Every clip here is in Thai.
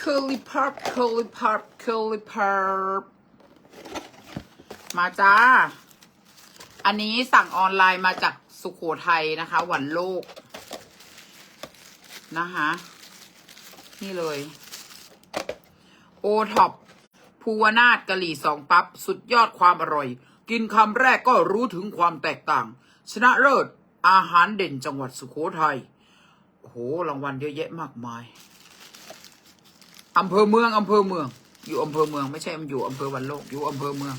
curly pop curly pop curly pop มาจ้า อันนี้สั่งออนไลน์มาจากสุโขทัยนะคะ หวันโลก นะคะ นี่เลย โอท็อปภูวนาถกะหรี่สองปับ๊บสุดยอดความอร่อย กินคำแรกก็รู้ถึงความแตกต่าง ชนะเลิศอาหารเด่นจังหวัดสุโขทัยโอ้โหรางวัลเยอะแยะมากมาย อำเภอเมืองอำเภอเมือง อยู่อำเภอเมือง ไม่ใช่มันอยู่อำเภอวันโลก อยู่อำเภอเมือง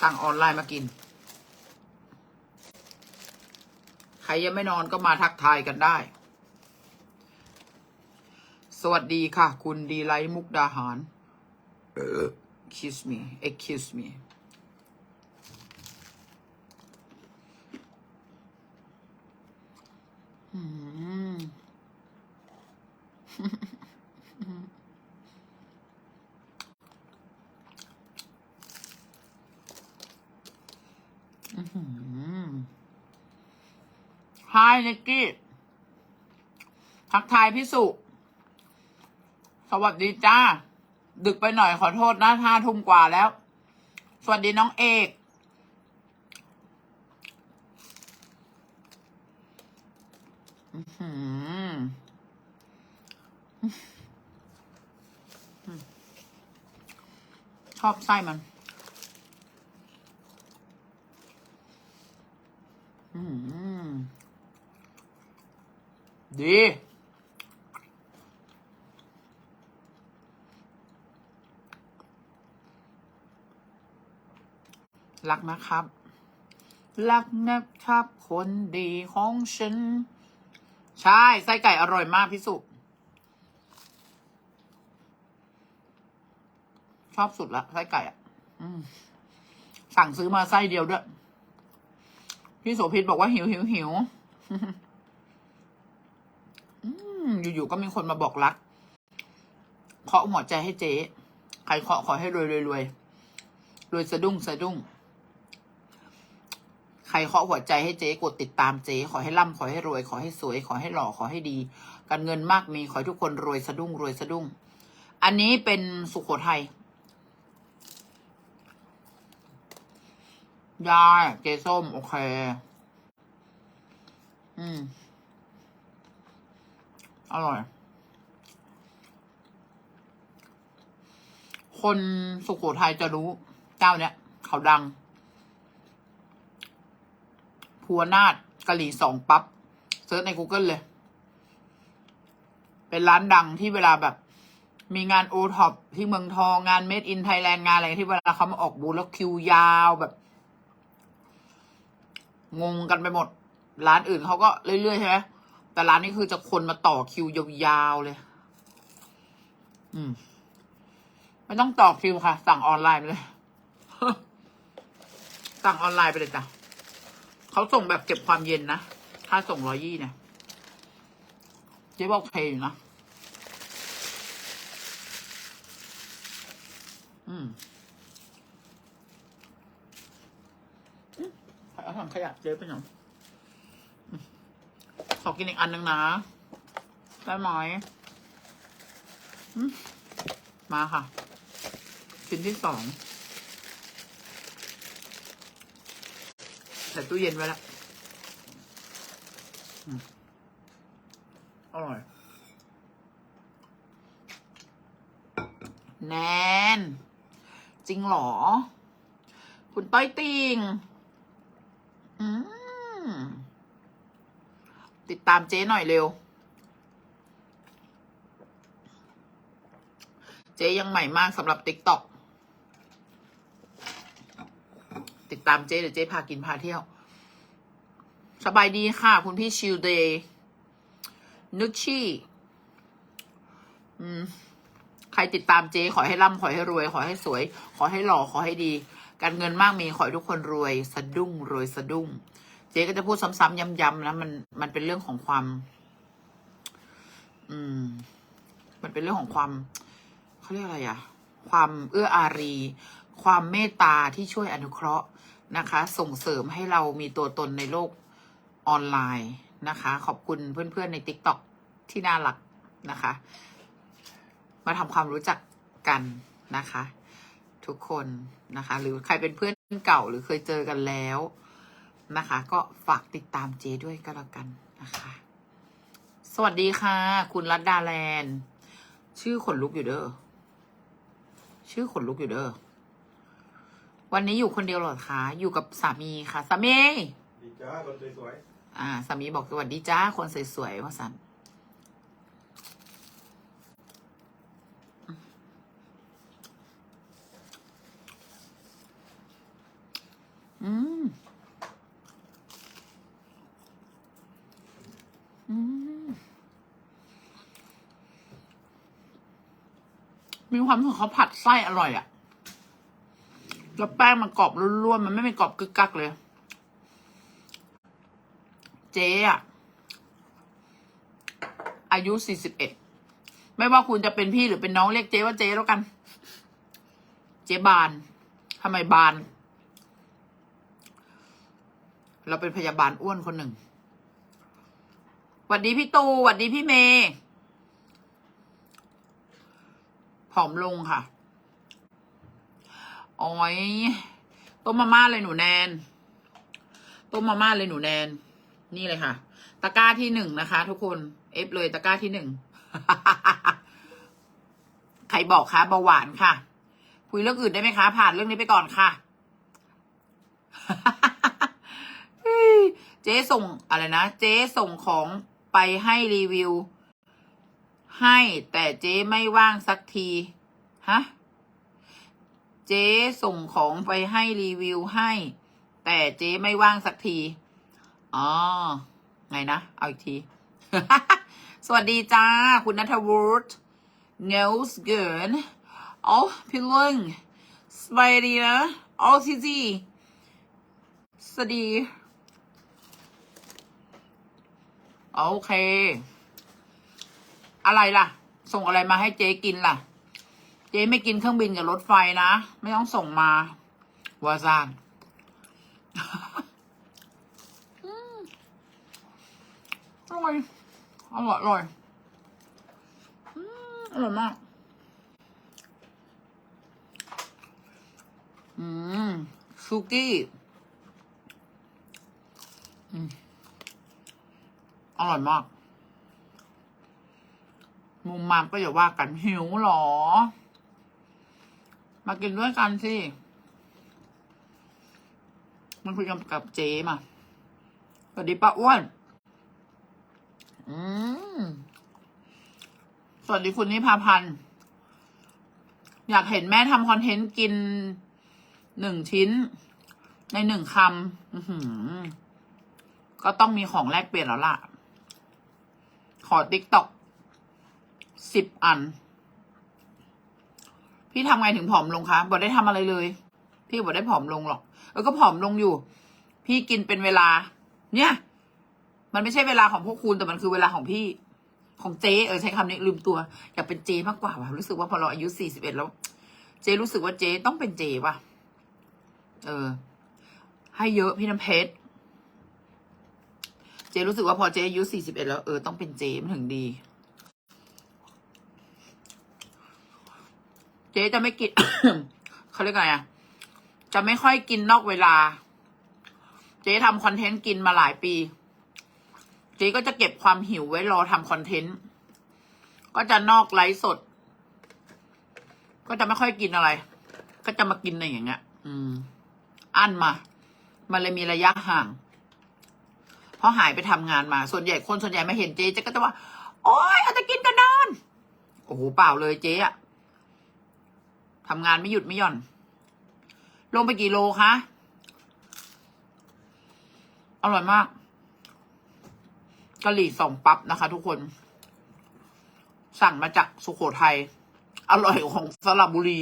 สั่งออนไลน์มากิน ใครยังไม่นอนก็มาทักทายกันได้ สวัสดีค่ะ คุณดีไลท์มุกดาหาร excuse me excuse me อืม อื้อหือ Hi นิกกี้ทักทายพี่สุ สวัสดีจ้า ดึกไปหน่อยขอโทษนะห้าทุ่มกว่าแล้ว สวัสดีน้องเอก อือหือ ชอบไส้มัน ดี รักนะครับ รักนะครับ คนดีของฉัน ใช่ ไส้ไก่อร่อยมากพี่สุ ชอบสุดละไส้ไก่อะอืมสั่งซื้อมาไส้เดียวด้วย พี่โสภิตบอกว่าหิวหิวหิวอืมอยู่ๆก็มีคนมาบอกรักเคาะหัวใจให้เจ๊ใครเคาะขอให้รวยรวยรวยรวยสะดุ้งสะดุ้ง ใครเคาะหัวใจให้เจ๊กดติดตามเจ๊ขอให้ร่ำขอให้รวย ขอให้สวย ขอให้หล่อขอให้ดี การเงินมากมีขอให้ทุกคนรวยสะดุ้งรวยสะดุ้ง อันนี้เป็นสุโขทัย ยายเจส้ม โอเค อืม อร่อย คนสุโขทัยจะรู้ เจ้าเนี้ย เขาดัง พัวนาดกะหรี่สองปับ๊บเซิร์ชใน Google เลย เป็นร้านดังที่เวลาแบบ มีงานโอท็อปที่เมืองทอง งานเมดอินไทยแลนด์งานอะไรที่เวลาเขามาออกบูธแล้วคิวยาวแบบ งงกันไปหมด ร้านอื่นเขาก็เรื่อยๆใช่ไหมแต่ร้านนี้คือจะคนมาต่อคิวยาวๆเลย อืม ไม่ต้องต่อคิวค่ะ สั่งออนไลน์ไปเลย สั่งออนไลน์ไปเลยจ้ะเขาส่งแบบเก็บความเย็นนะ ถ้าส่งร้อยยี่เนี่ย เจ๊บอกเคอยู่นะ อืม เอาถังขยะเจ๊ไปหน่อยขอกินอีกอันหนึ่งนะ ได้ไหมมาค่ะ ชิ้นที่สองใส่ตู้เย็นไว้แล้วอร่อย แนน จริงหรอ คุณต้อยติง ติดตามเจ๊หน่อยเร็ว เจ๊ยังใหม่มากสำหรับติ๊กต็อกติดตามเจ๊เดี๋ยวเจ๊พากินพาเที่ยว สบายดีค่ะ คุณพี่ชิลเดย์นุชชี่ใครติดตามเจ๊ขอให้ร่ำขอให้รวย ขอให้สวย ขอให้หล่อขอให้ดี การเงินมากมีขอให้ทุกคนรวยสะดุ้งรวยสะดุ้ง เจ๊ก็จะพูดซ้ำๆย้ำๆนะมันมันเป็นเรื่องของความ อืม มันเป็นเรื่องของความเขาเรียกอะไรอะความเอื้ออารี ความเมตตาที่ช่วยอนุเคราะห์นะคะ ส่งเสริมให้เรามีตัวตนในโลกออนไลน์นะคะ ขอบคุณเพื่อนๆใน TikTok ที่น่ารักนะคะ มาทำความรู้จักกันนะคะ ทุกคนนะคะ หรือใครเป็นเพื่อนเก่าหรือเคยเจอกันแล้วนะคะ ก็ฝากติดตามเจด้วยก็แล้วกันนะคะ สวัสดีค่ะ คุณรัตดาแลนด์ชื่อขนลุกอยู่เด้อชื่อขนลุกอยู่เด้อวันนี้อยู่คนเดียวเหรอคะอยู่กับสามีค่ะสามีดีจ้าคนสวยอ่าสามีบอกสวัสดีจ้าคนสวยๆว่าสันอืม อืม มีความรู้สึกเขาผัดไส้อร่อยอะแล้วแป้งมันกรอบร่วนๆมันไม่เป็นกรอบกึกกักเลย เจ๊อะอายุสี่สิบเอ็ดไม่ว่าคุณจะเป็นพี่หรือเป็นน้องเรียกเจ๊ว่าเจ๊แล้วกัน เจ๊บานทำไมบาน เราเป็นพยาบาลอ้วนคนหนึ่งหวัดดีพี่ตูหวัดดีพี่เมย์ ผอมลงค่ะอ๋อยต้มมาม่าเลยหนูแนนต้มมาม่าเลยหนูแนน นี่เลยค่ะ ตะกร้าที่หนึ่งนะคะ ทุกคนเอฟเลยตะกร้าที่หนึ่งใครบอกคะเบาหวานค่ะ คุยเรื่องอื่นได้ไหมคะ ผ่านเรื่องนี้ไปก่อนค่ะเจ๊ส่งอะไรนะ เจ๊ส่งของไปให้รีวิว ให้แต่เจ๊ไม่ว่างสักที ฮะ เจ๊ส่งของไปให้รีวิวให้ แต่เจ๊ไม่ว่างสักที อ๋อ ไงนะ เอาอีกที สวัสดีจ้า คุณนัทวุฒิเงลส์เกินอ๋อพี่ลุงสบายดีนะอ๋อซีจีสวัสดี โอเค อะไรล่ะ ส่งอะไรมาให้เจ๊กินล่ะ เจ๊ไม่กินเครื่องบินกับรถไฟนะ ไม่ต้องส่งมาวาซานอร่อยอร่อยอร่อยอืมอร่อยมาก อืมซูกี้อืมอร่อยมาก มุมมามก็อย่าว่ากันหิวหรอ มากินด้วยกันสิ มันคุยกันกับเจมาสวัสดีป้าอ้วน อืมสวัสดีคุณนิพาพันธ์อยากเห็นแม่ทำคอนเทนต์กินหนึ่งชิ้น ในหนึ่งคำก็ต้องมีของแลกเปลี่ยนแล้วล่ะ ขอติ๊กต็อก สิบอัน พี่ทำไงถึงผอมลงคะบอกได้ทำอะไรเลย พี่บอกได้ผอมลงหรอกเออก็ผอมลงอยู่ พี่กินเป็นเวลา เนี่ย มันไม่ใช่เวลาของพวกคุณแต่มันคือเวลาของพี่ ของเจ๊เออใช้คำนี้ลืมตัว อยากเป็นเจ๊มากกว่าว่ะรู้สึกว่าพอเราอายุสี่สิบเอ็ดแล้ว เจ๊รู้สึกว่าเจ๊ต้องเป็นเจ๊ว่ะเออ ให้เยอะพี่น้ำเพชรเจรู้สึกว่าพอเจอายุสี่สิบเอ็ดแล้วเออต้องเป็นเจมันถึงดี เจ๊จะไม่กิน เขาเรียกไงอะ จะไม่ค่อยกินนอกเวลา เจ๊ทำคอนเทนต์กินมาหลายปี เจ๊ก็จะเก็บความหิวไว้รอทำคอนเทนต์ ก็จะนอกไลฟ์สด ก็จะไม่ค่อยกินอะไร ก็จะมากินในอย่างเงี้ย อืม อั้นมา มันเลยมีระยะห่างเพราะหายไปทำงานมา ส่วนใหญ่คนส่วนใหญ่ไม่เห็นเจ๊เจ๊ก็จะว่า โอ๊ยอาจะกินกันนอน โอ้โห เปล่าเลยเจ๊อะ ทำงานไม่หยุดไม่หย่อน ลงไปกี่โลคะ อร่อยมากกะหรี่สองปั๊บนะคะ ทุกคน สั่งมาจากสุโขทัย อร่อยของสระบุรี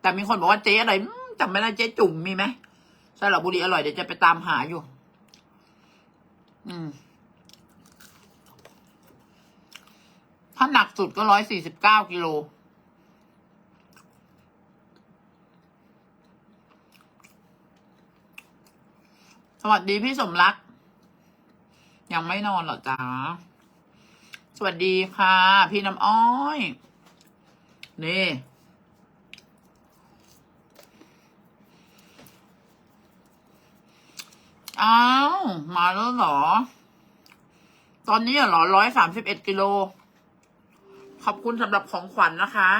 แต่มีคนบอกว่าเจ๊อะไรจำไม่ได้เจ๊จุ่มมีไหมสระบุรีอร่อยเดี๋ยวจะไปตามหาอยู่ อืม ถ้าหนักสุดก็ร้อยสี่สิบเก้ากิโล สวัสดีพี่สมรัก ยังไม่นอนเหรอจ๊ะ สวัสดีค่ะ พี่น้ำอ้อย นี่อ้าวมาแล้วเหรอ ตอนนี้เหรอร้อยสามสิบเอ็ดกิโล ขอบคุณสำหรับของขวัญนะคะ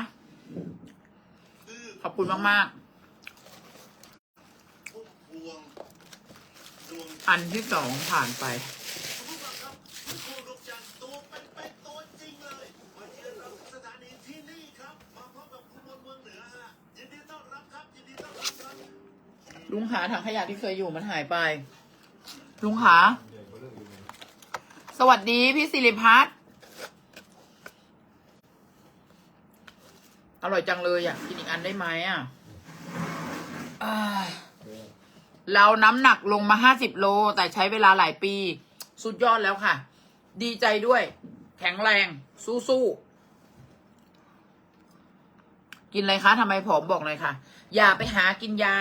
ขอบคุณมากพุ่มพวงดวง ๆ อันที่สองผ่านไป ลุงหาถังขยะที่เคยอยู่มันหายไป ลุงหา สวัสดีพี่สิริพัฒน์อร่อยจังเลยอะ กินอีกอันได้ไหมอะ เราน้ำหนักลงมาห้าสิบโล แต่ใช้เวลาหลายปี สุดยอดแล้วค่ะ ดีใจด้วย แข็งแรง สู้ๆ กินอะไรคะทำไมผอมบอกเลยค่ะ อย่าไปหากินยา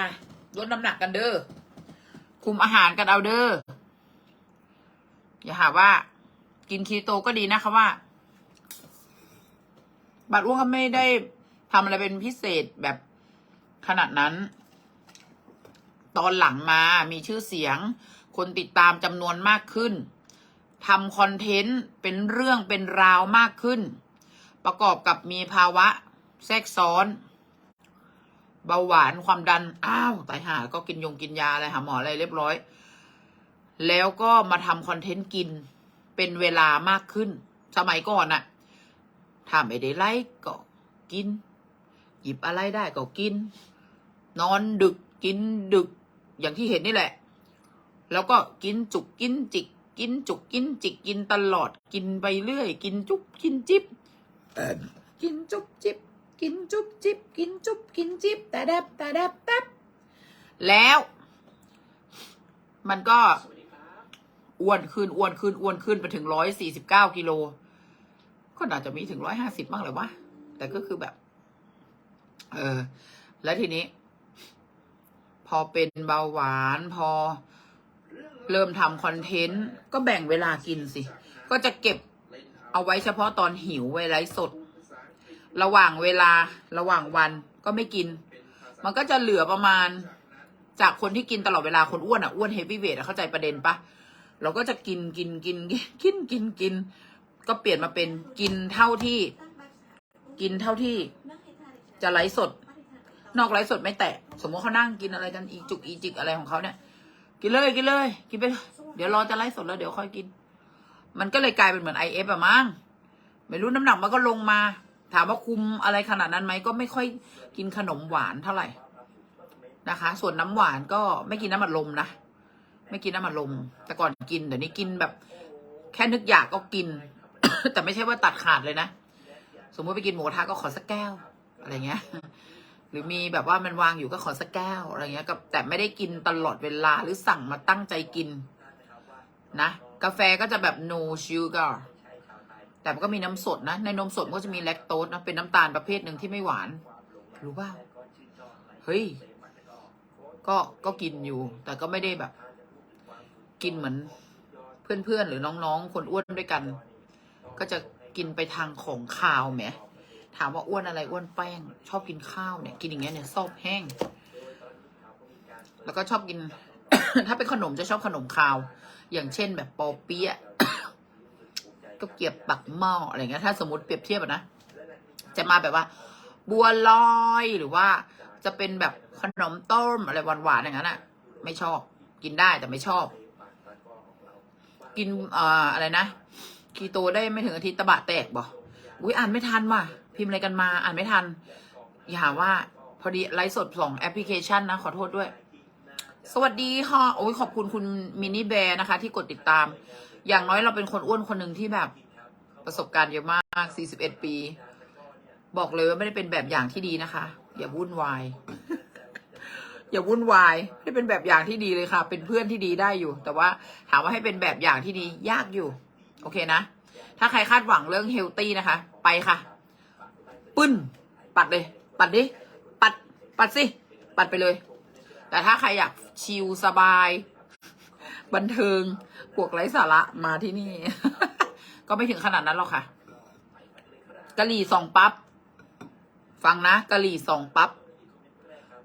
ลดน้ำหนักกันเด้อ คุมอาหารกันเอาเด้อ อย่าหาว่า กินคีโตก็ดีนะคะว่า บัตรอ้วนก็ไม่ได้ทำอะไรเป็นพิเศษแบบขนาดนั้น ตอนหลังมามีชื่อเสียง คนติดตามจำนวนมากขึ้นทำคอนเทนต์เป็นเรื่องเป็นราวมากขึ้น ประกอบกับมีภาวะแทรกซ้อน เบาหวานความดัน อ้าวตายหาก็กินยงกินยาอะไรหาหมออะไรเรียบร้อย แล้วก็มาทำคอนเทนต์กินเป็นเวลามากขึ้น สมัยก่อนน่ะถ้าไม่ได้ไล่ก็กิน หยิบอะไรได้ก็กิน นอนดึกกินดึก อย่างที่เห็นนี่แหละ แล้วก็กินจุกกินจิก กินจุกกินจิกกินตลอดกินไปเรื่อย กินจุบกินจิบเอิ่มกินจุบจิบกินจุบจิบกินจุบกินจิบแต่แดบแต่แดบแป๊บแล้ว มันก็อ้วนขึ้นอ้วนขึ้นอ้วนขึ้นไปถึงร้อยสี่สิบเก้ากิโลก็น่าจะมีถึงร้อยห้าสิบบ้างแหละวะแต่ก็คือแบบ เออ แล้วทีนี้พ อเป็นเบาหวาน พอเริ่มทำคอนเทนต์ ก็แบ่งเวลากินสิ ก็จะเก็บเอาไว้เฉพาะตอนหิวไว้ไลฟ์สด ระหว่างเวลาระหว่างวันก็ไม่กิน มันก็จะเหลือประมาณ จากคนที่กินตลอดเวลาคนอ้วนอะ อ้วนเฮฟวี่เวทเข้าใจประเด็นปะเราก็จะกินกินกินกินกินกิน ก็เปลี่ยนมาเป็นกินเท่าที่ กินเท่าที่ จะไลฟ์สด นอกไลฟ์สดไม่แตะ สมมติเขานั่งกินอะไรกันอีจุกอีจิกอะไรของเขาเนี่ย กินเลยกินเลย กินไป เดี๋ยวรอจะไลฟ์สดแล้วเดี๋ยวค่อยกิน มันก็เลยกลายเป็นเหมือนไอเอฟอะมั้งไม่รู้น้ำหนักมันก็ลงมา ถามว่าคุมอะไรขนาดนั้นไหมก็ไม่ค่อยกินขนมหวานเท่าไหร่นะคะ ส่วนน้ำหวานก็ไม่กินน้ำอัดลมนะไม่กินน้ำอัดลม แต่ก่อนกินเดี๋ยวนี้กินแบบ แค่นึกอยากก็กิน แต่ไม่ใช่ว่าตัดขาดเลยนะ สมมติไปกินหมูกระทะก็ขอสักแก้ว อะไรเงี้ย หรือมีแบบว่ามันวางอยู่ก็ขอสักแก้วอะไรเงี้ยกับแต่ไม่ได้กินตลอดเวลาหรือสั่งมาตั้งใจกิน นะ กาแฟก็จะแบบ no sugar แต่มันก็มีน้ำสดนะ ในนมสดมันก็จะมีแลคโตสนะ เป็นน้ำตาลประเภทหนึ่งที่ไม่หวาน รู้ป่าเฮ้ย ก็ก็กินอยู่ แต่ก็ไม่ได้แบบ กินเหมือน เพื่อนๆ หรือน้องๆ คนอ้วนด้วยกัน ก็จะกินไปทางของคาวแหม ถามว่าอ้วนอะไรอ้วนแป้ง ชอบกินข้าวเนี่ย กินอย่างเงี้ยเนี่ยซอบแห้ง แล้วก็ชอบกิน ถ้าเป็นขนมจะชอบขนมคาว อย่างเช่นแบบปอเปี๊ยะก็เกียบปักหม้ออะไรเงี้ยถ้าสมมติเปรียบเทียบนะจะมาแบบว่า บัวลอยหรือว่า จะเป็นแบบขนมต้มอะไรหวานๆอย่างนั้นอะ ไม่ชอบ กินได้แต่ไม่ชอบ กินเอ่ออะไรนะ คีโตได้ไม่ถึงอาทิตย์ตะบะแตกบ่อุ้ยอ่านไม่ทันว่ะ พิมพ์อะไรกันมาอ่านไม่ทัน อย่าว่าพอดีไลฟ์สดสองแอปพลิเคชันนะ ขอโทษด้วย สวัสดีค่ะโอ้ยขอบคุณคุณมินิแบร์นะคะ ที่กดติดตาม อย่างน้อยเราเป็นคนอ้วนคนหนึ่งที่แบบประสบการณ์เยอะมาก 41 ปี บอกเลยว่าไม่ได้เป็นแบบอย่างที่ดีนะคะ อย่าวุ่นวาย อย่าวุ่นวายไม่ได้เป็นแบบอย่างที่ดีเลยค่ะ เป็นเพื่อนที่ดีได้อยู่ แต่ว่าถามว่าให้เป็นแบบอย่างที่ดียากอยู่ โอเคนะ ถ้าใครคาดหวังเรื่องเฮลตี้นะคะ ไปค่ะ ปึ้น ปัดเลย ปัดดิ ปัด ปัดสิ ปัดไปเลย แต่ถ้าใครอยากชิลสบาย บันเทิงพวกไร้สาระมาที่นี่ ก็ไม่ถึงขนาดนั้นหรอกค่ะกะหรี่สองปั๊บฟังนะกะหรี่สองปั๊บ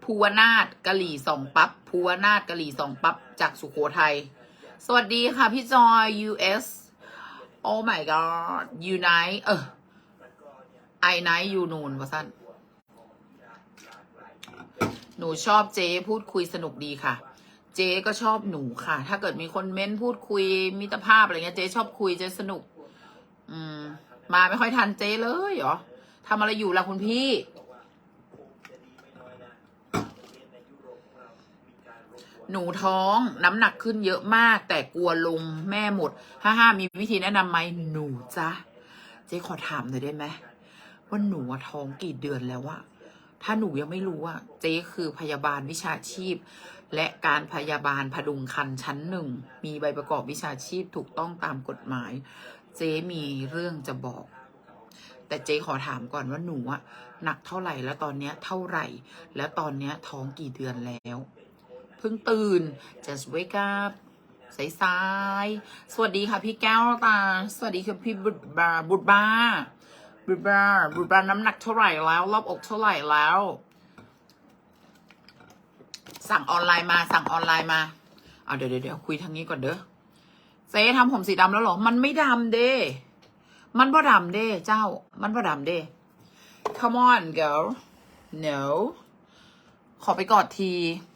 ภูวนาถกะหรี่สองปั๊บภูวนาถกะหรี่สองปั๊บจากสุโขทัยสวัสดีค่ะ พี่จอย US Oh my god you night เออ I night you นูนวะสั้นหนูชอบเจ๊พูดคุยสนุกดีค่ะ เจ๊ก็ชอบหนูค่ะ ถ้าเกิดมีคนเม้นพูดคุยมิตรภาพอะไรเงี้ยเจ๊ชอบคุยเจ๊สนุก อืม มาไม่ค่อยทันเจ๊เลยเหรอทำอะไรอยู่ล่ะคุณพี่ หนูท้องน้ำหนักขึ้นเยอะมาก แต่กลัวลงแม่หมดห้าห้ามีวิธีแนะนำไหมหนูจ๊ะเจ๊ขอถามหน่อยได้ไหม ว่าหนูอะท้องกี่เดือนแล้วอะถ้าหนูยังไม่รู้อะเจ๊คือพยาบาลวิชาชีพ และการพยาบาลพดุงคันชั้นหนึ่ง มีใบประกอบวิชาชีพถูกต้องตามกฎหมาย เจ๊มีเรื่องจะบอก แต่เจ๊ขอถามก่อนว่าหนูอะหนักเท่าไหร่แล้วตอนเนี้ยเท่าไหร่ แล้วตอนเนี้ยท้องกี่เดือนแล้วเพิ่งตื่น just wake up สายสาย สวัสดีค่ะพี่แก้วตา สวัสดีค่ะพี่บุตรบาบุตรบา บุตรบาบุตรบาน้ำหนักเท่าไหร่แล้ว รอบอกเท่าไหร่แล้ว สั่งออนไลน์มา สั่งออนไลน์มาเอาเดี๋ยวเดี๋ยวคุยทางนี้ก่อนเด้อเจ๊ทำผมสีดำแล้วหรอ มันไม่ดำเด้ มันบ่ดำเด้ เจ้า มันบ่ดำเด้ come on girl no ขอไปกอดที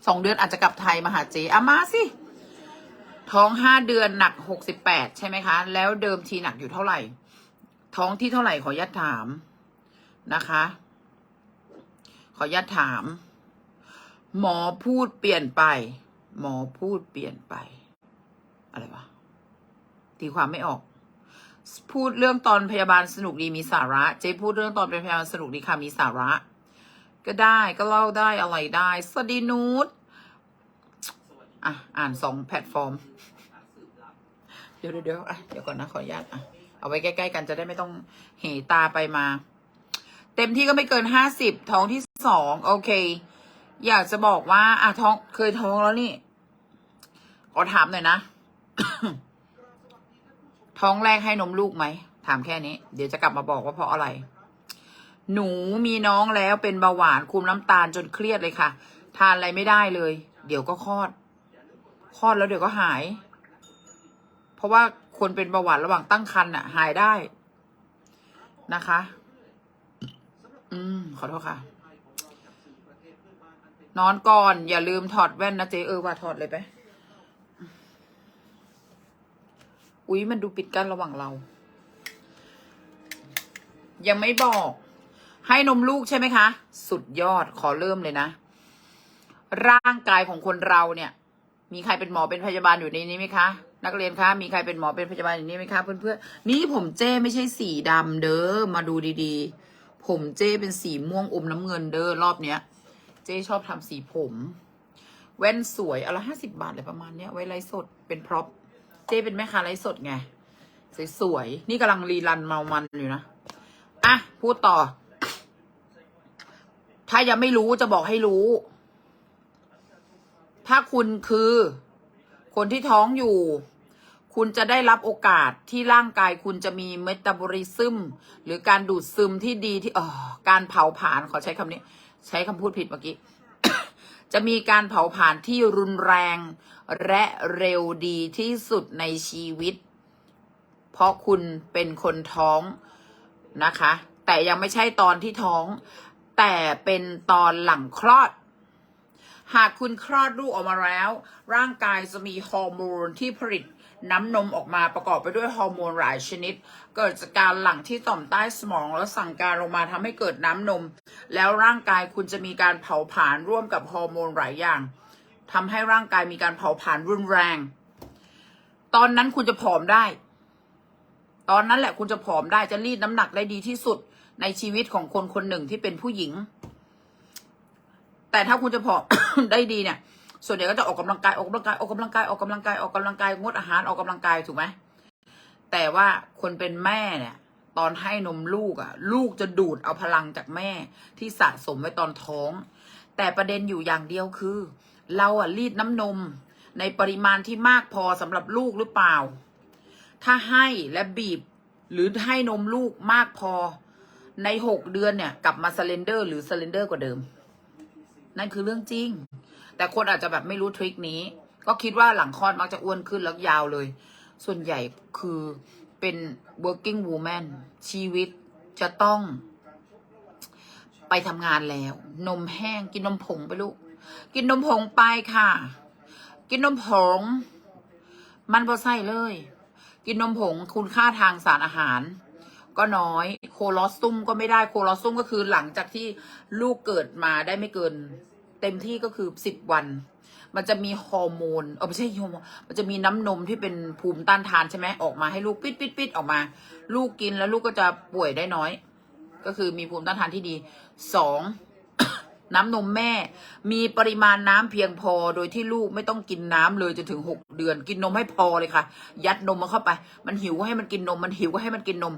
สองเดือนอาจจะกลับไทยมาหาเจ๊อามาสิ ท้องห้าเดือนหนักหกสิบแปดใช่ไหมคะ แล้วเดิมทีหนักอยู่เท่าไหร่ ท้องที่เท่าไหร่ขอยัดถามนะคะ ขอยัดถาม หมอพูดเปลี่ยนไป หมอพูดเปลี่ยนไป อะไรวะตีความไม่ออก พูดเรื่องตอนพยาบาลสนุกดีมีสาระ เจ๊พูดเรื่องตอนเป็นพยาบาลสนุกดีค่ะมีสาระ ก็ได้ก็เล่าได้อะไรได้สวัสดีนูตอะอ่านสองแพลตฟอร์ม เดี๋ยวเดี๋ยวเดี๋ยวอะเดี๋ยวก่อนนะขออนุญาตอะ เอาไว้ใกล้ๆกันจะได้ไม่ต้องเหตาไปมา เต็มที่ก็ไม่เกินห้าสิบท้องที่สองโอเค อยากจะบอกว่าอะท้องเคยท้องแล้วนี่ขอถามหน่อยนะ ท้องแรกให้นมลูกไหม ถามแค่นี้ เดี๋ยวจะกลับมาบอกว่าเพราะอะไร หนูมีน้องแล้วเป็นเบาหวานคุมน้ำตาลจนเครียดเลยค่ะ ทานอะไรไม่ได้เลย เดี๋ยวก็คลอด คลอดแล้วเดี๋ยวก็หาย เพราะว่า คนเป็นเบาหวานระหว่างตั้งครรภ์น่ะ หายได้นะคะ อืม ขอโทษค่ะ นอนก่อน อย่าลืมถอดแว่นนะเจเออว่าถอดเลยไป อุ๊ย มันดูปิดกั้นระหว่างเรา ยังไม่บอก ให้นมลูกใช่ไหมคะ สุดยอดขอเริ่มเลยนะ ร่างกายของคนเราเนี่ย มีใครเป็นหมอเป็นพยาบาลอยู่ในนี้ไหมคะ นักเรียนคะมีใครเป็นหมอเป็นพยาบาลอยู่ในนี้ไหมคะเพื่อนๆนี่ผมเจ้ไม่ใช่สีดำเด้อมาดูดีๆ ผมเจ้เป็นสีม่วงอมน้ำเงินเด้อรอบเนี้ย เจ้ชอบทำสีผม แว่นสวยเอาละห้าสิบาทเลยประมาณเนี้ยไว้ไลฟ์สดเป็นพร็อพเจ้เป็นแม่ค้าไลฟ์สดไงสวยๆนี่กำลังรีรันเมามันอยู่นะอะพูดต่อ ถ้ายังไม่รู้จะบอกให้รู้ ถ้าคุณคือคนที่ท้องอยู่ คุณจะได้รับโอกาสที่ร่างกายคุณจะมีเมตาบอลิซึมหรือการดูดซึมที่ดีที่ออการเผาผลาญขอใช้คำนี้ ใช้คำพูดผิดเมื่อกี้ จะมีการเผาผลาญที่รุนแรง และเร็วดีที่สุดในชีวิต เพราะคุณเป็นคนท้องนะคะ แต่ยังไม่ใช่ตอนที่ท้อง แต่เป็นตอนหลังคลอดหากคุณคลอดลูกออกมาแล้ว ร่างกายจะมีฮอร์โมนที่ผลิต น้ำนมออกมาประกอบไปด้วยฮอร์โมนหลายชนิด เกิดจากการหลั่งที่ต่อมใต้สมองแล้วสั่งการลงมาทำให้เกิดน้ำนม แล้วร่างกายคุณจะมีการเผาผลาญร่วมกับฮอร์โมนหลายอย่างทำให้ร่างกายมีการเผาผลาญรุนแรง ตอนนั้นคุณจะผอมได้ ตอนนั้นแหละคุณจะผอมได้จะรีดน้ำหนักได้ดีที่สุดในชีวิตของคนคนหนึ่งที่เป็นผู้หญิง แต่ถ้าคุณจะผอมได้ดีเนี่ย ส่วนใหญ่ก็จะออกกำลังกายออกกำลังกายออกกำลังกายออกกำลังกายออกกำลังกายงดอาหารออกกำลังกายถูกไหมแต่ว่าคนเป็นแม่เนี่ย ตอนให้นมลูกอะ่ะ ลูกจะดูดเอาพลังจากแม่ที่สะสมไว้ตอนท้อง แต่ประเด็นอยู่อย่างเดียวคือ เราอะรีดน้ำนม ในปริมาณที่มากพอสำหรับลูกหรือเปล่า ถ้าให้และบีบหรือให้นมลูกมากพอ ในหกเดือนเนี่ย กลับมาสเลนเดอร์ หรือสเลนเดอร์กว่าเดิม นั่นคือเรื่องจริง แต่คนอาจจะแบบไม่รู้ทริคนี้ ก็คิดว่าหลังคลอดมักจะอ้วนขึ้นแล้วยาวเลย ส่วนใหญ่คือเป็น working woman ชีวิตจะต้อง ไปทำงานแล้ว นมแห้งกินนมผงไปลูก กินนมผงไปค่ะ กินนมผง มันพอใส่เลย กินนมผงคุณค่าทางสารอาหาร ก็น้อยโคลอสตุมก็ไม่ได้โคลอสตุมก็คือหลังจากที่ลูกเกิดมาได้ไม่เกิน เต็มที่ก็คือสิบวัน มันจะมีฮอร์โมนเออไม่ใช่ฮอร์โมนมันจะมีน้ำนมที่เป็นภูมิต้านทานใช่ไหมออกมาให้ลูกปิดปิดปิดออกมา ลูกกินแล้วลูกก็จะป่วยได้น้อย ก็คือมีภูมิต้านทานที่ดีสองน้ำนมแม่ มีปริมาณน้ำเพียงพอโดยที่ลูกไม่ต้องกินน้ำเลยจนถึงหกเดือน กินนมให้พอเลยค่ะ ยัดนมมาเข้าไป มันหิวก็ให้มันกินนม มันหิวก็ให้มันกินนม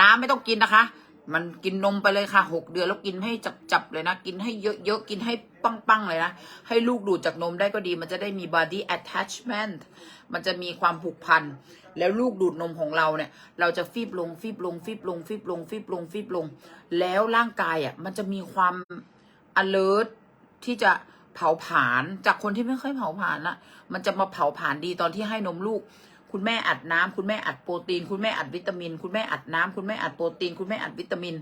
น้ำไม่ต้องกินนะคะ มันกินนมไปเลยค่ะหกเดือนแล้วกินให้จับๆเลยนะ กินให้เยอะๆ กินให้ปังๆ เลยนะ ให้ลูกดูดจากนมได้ก็ดี มันจะได้มี body attachment มันจะมีความผูกพัน แล้วลูกดูดนมของเราเนี่ย เราจะฟีบลงฟีบลงฟีบลงฟีบลงฟีบลงฟีบลง แล้วร่างกายอะมันจะมีความ alert ที่จะเผาผลาญจากคนที่ไม่เคยเผาผลาญอะมันจะมาเผาผลาญดีตอนที่ให้นมลูก คุณแม่อัดน้ำคุณแม่อัดโปรตีน คุณแม่อัดวิตามิน คุณแม่อัดน้ำคุณแม่อัดโปรตีน คุณแม่อัดวิตามิน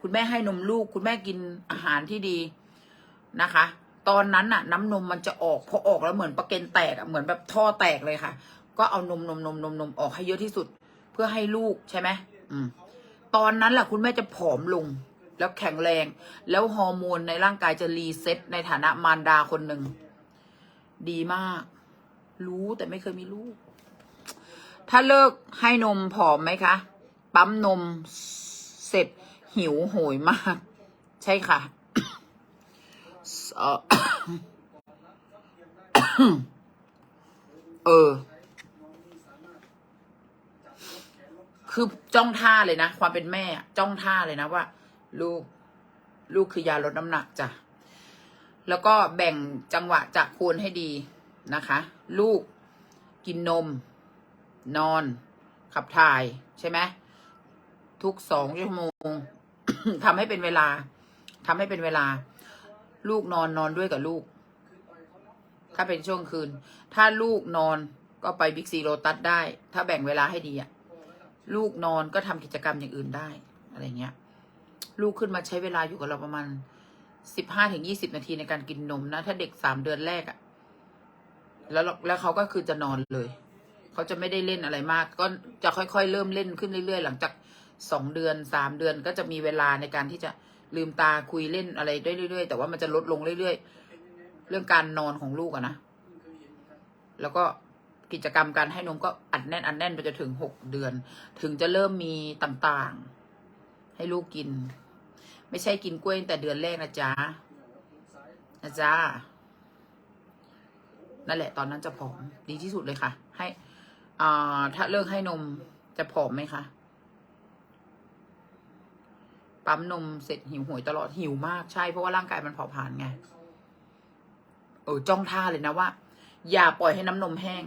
คุณแม่ให้นมลูก คุณแม่กินอาหารที่ดีนะคะ ตอนนั้นน่ะ น้ำนมมันจะออกพอออกแล้วเหมือนปลาเกนแตกเหมือนแบบท่อแตกเลยค่ะ ก็เอานมนมนมนมนมออกให้เยอะที่สุด เพื่อให้ลูกใช่ไหมอืมตอนนั้นแหละคุณแม่จะผอมลง แล้วแข็งแรง แล้วฮอร์โมนในร่างกายจะรีเซ็ตในฐานะมารดาคนหนึ่ง ดีมาก รู้แต่ไม่เคยมีลูก ถ้าเลิกให้นมผอมไหมคะ ปั๊มนมเสร็จหิวโหยมาก ใช่ค่ะ เออ คือจ้องท่าเลยนะ ความเป็นแม่ จ้องท่าเลยนะว่า ลูก ลูกคือยาลดน้ำหนักจ้ะ แล้วก็แบ่งจังหวะจากควรให้ดีนะคะ ลูกกินนม นอน ขับถ่ายใช่ไหมทุกสองชั่วโมงทำให้เป็นเวลาทำให้เป็นเวลา ลูกนอนนอนด้วยกับลูก ถ้าเป็นช่วงคืน ถ้าลูกนอนก็ไปบิ๊กซีโรตัสได้ ถ้าแบ่งเวลาให้ดีอะลูกนอนก็ทำกิจกรรมอย่างอื่นได้ อะไรเงี้ย ลูกขึ้นมาใช้เวลาอยู่กับเราประมาณสิบห้าถึงยี่สิบนาทีในการกินนมนะ ถ้าเด็กสามเดือนแรกอะแล้วแล้วเขาก็คือจะนอนเลย เขาจะไม่ได้เล่นอะไรมาก ก็จะค่อยๆ เริ่มเล่นขึ้นเรื่อยๆ หลังจากสองเดือนสามเดือนก็จะมีเวลาในการที่จะลืมตาคุยเล่นอะไรได้เรื่อยๆ แต่ว่ามันจะลดลงเรื่อยๆ เรื่องการนอนของลูกอะนะ แล้วก็กิจกรรมการให้นมก็อัดแน่นอัดแน่นไปจนถึงหกเดือน ถึงจะเริ่มมีต่างๆ ให้ลูกกิน ไม่ใช่กินกล้วยแต่เดือนแรกนะจ๊ะนะจ๊ะนั่นแหละตอนนั้นจะผอมดีที่สุดเลยค่ะ ให้ อ่าถ้าเลิกให้นมจะผอมไหมคะ ปั๊มนมเสร็จหิวโหวยตลอดหิวมากใช่เพราะว่าร่างกายมันเผาผลาญไงเออจ้องท่าเลยนะว่า อย่าปล่อยให้น้ำนมแห้ง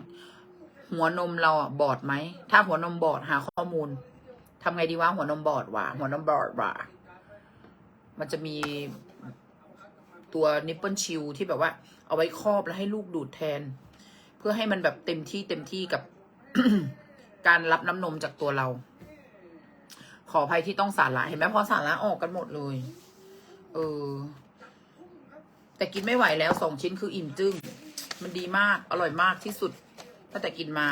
หัวนมเราบอดไหม ถ้าหัวนมบอดหาข้อมูลทำไงดีวะหัวนมบอดวะหัวนมบอดวะมันจะมีตัวนิปเปิลชิลที่แบบว่า เอาไว้ครอบแล้วให้ลูกดูดแทน เพื่อให้มันแบบเต็มที่เต็มที่กับ การรับน้ำนมจากตัวเรา ขออภัยที่ต้องสาระเห็นไหมพอสาระออกกันหมดเลย เออ แต่กินไม่ไหวแล้วสองชิ้นคืออิ่มจึ้ง มันดีมาก อร่อยมากที่สุดตั้งแต่กินมา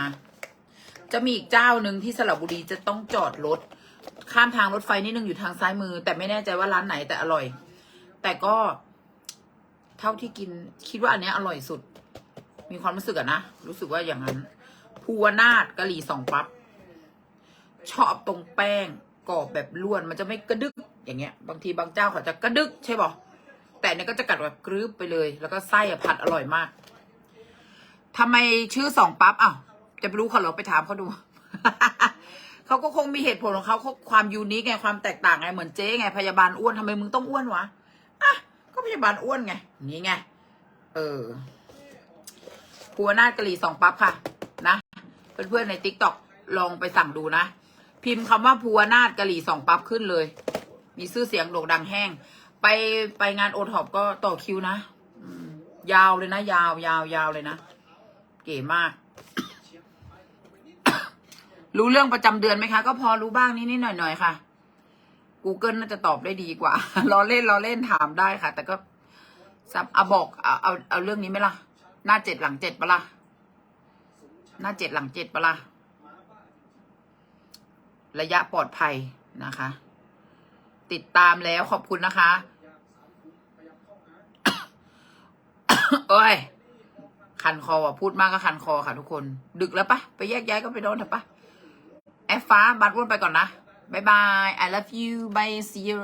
จะมีอีกเจ้าหนึ่งที่สระบุรีจะต้องจอดรถ ข้ามทางรถไฟนิดนึงอยู่ทางซ้ายมือ แต่ไม่แน่ใจว่าร้านไหนแต่อร่อย แต่ก็เท่าที่กินคิดว่าอันเนี้ยอร่อยสุด มีความรู้สึกอะนะ รู้สึกว่าอย่างนั้น ภูวนาดกะหรี่สองปั๊บชอบตรงแป้งกรอบแบบล้วนมันจะไม่กระดึกอย่างเงี้ย บางทีบางเจ้าเขาจะกระดึกใช่ป่ะแต่เนี้ยก็จะกัดแบบกรึบไปเลย แล้วก็ไส้ผัดอร่อยมากทำไมชื่อสองปั๊บอ้าวจะไปรู้เขาเหรอไปถามเขาดู เขาก็คงมีเหตุผลของเขาเขาความยูนิคไงความแตกต่างไงเหมือนเจ๊ไงพยาบาลอ้วนทำไมมึงต้องอ้วนวะอะก็พยาบาลอ้วนไงนี่ไงเออภูวนาถกะหรี่สองปั๊บค่ะ เพื่อนๆในติ๊กต็อกลองไปสั่งดูนะ พิมพ์คำว่าภูวนาถกะหรี่สองปั๊บขึ้นเลย มีชื่อเสียงโด่งดังแห้ง ไปไปงานโอท็อปก็ต่อคิวนะยาวเลยนะ ยาวยาวยาวเลยนะ เก๋มาก รู้เรื่องประจำเดือนไหมคะ ก็พอรู้บ้างนิดนิดหน่อยหน่อยๆค่ะ Google น่าจะตอบได้ดีกว่า ล้อเล่นล้อเล่นถามได้ค่ะ แต่ก็ซับเอาบอกเอาเอาเอาเรื่องนี้ไหมล่ะ หน้าเจ็ดหลังเจ็ดปะล่ะ หน้าเจ็ดหลังเจ็ดปะล่ะระยะปลอดภัยนะคะ ติดตามแล้วขอบคุณนะคะ โอ้ย คันคออะ พูดมากก็คันคอค่ะทุกคน ดึกแล้วปะไปแยกย้ายก็ไปโดนเถอะปะแอฟฟ้าบัตรอ้วนไปก่อนนะ บ๊ายบาย I love you bye see you